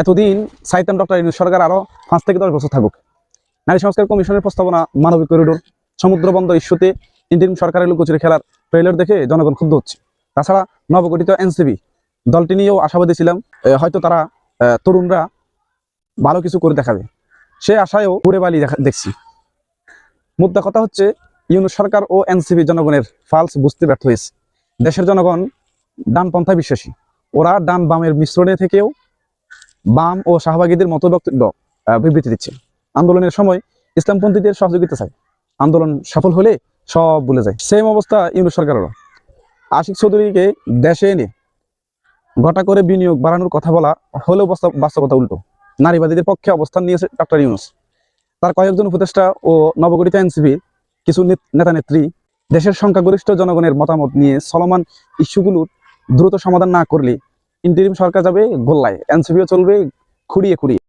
এতদিন সাইতাম ডক্টর ইউনুস সরকার আরও পাঁচ থেকে দশ বছর থাকুক। নারী সংস্কার কমিশনের প্রস্তাবনা মানবিক করিডোর, সমুদ্র বন্দর ইস্যুতে ইন্ডিয়ান সরকারের লুকোচুরি খেলার ট্রেলার দেখে জনগণ ক্ষুব্ধ হচ্ছে। তাছাড়া নবগঠিত এনসিবি দলটি নিয়েও আশাবাদী ছিলাম হয়তো তারা তরুণরা ভালো কিছু করে দেখাবে। সে আশায়ও ঘুরে বালি দেখা, দেখছি। মুদ্রা কথা হচ্ছে, ইউনুস সরকার ও এনসিবি জনগণের ফালস বুঝতে ব্যর্থ হয়েছে। দেশের জনগণ ডানপন্থায় বিশ্বাসী। ওরা ডান বামের মিশ্রণে থেকেও বাম ও শাহবাগীদের মতো বক্তব্য বিবৃতি দিচ্ছে। আন্দোলনের সময় ইসলামপন্থীদের সহযোগিতা চায়। আন্দোলন সফল হলে সব ভুলে যায়। সেম অবস্থা ইউনুস সরকারেরও। আশিক চৌধুরীকে দেশে এনে ঘটা করে বিনিয়োগ বাড়ানোর কথা বলা হলেও বাস্তব- বাস্তবতা উল্টো। নারীবাদীদের পক্ষে অবস্থান নিয়েছে ডক্টর ইউনুস। তার কয়েকজন উপদেষ্টা ও নবগঠিত এনসিপি, কিছু নেতা নেত্রী দেশের সংখ্যাগরিষ্ঠ জনগণের মতামত নিয়ে চলমান ইস্যুগুলোর দ্রুত সমাধান না করলে ইন্টারিম সরকার যাবে গোল্লায়। এনসিপিও চলবে খুঁড়িয়ে খুঁড়িয়ে।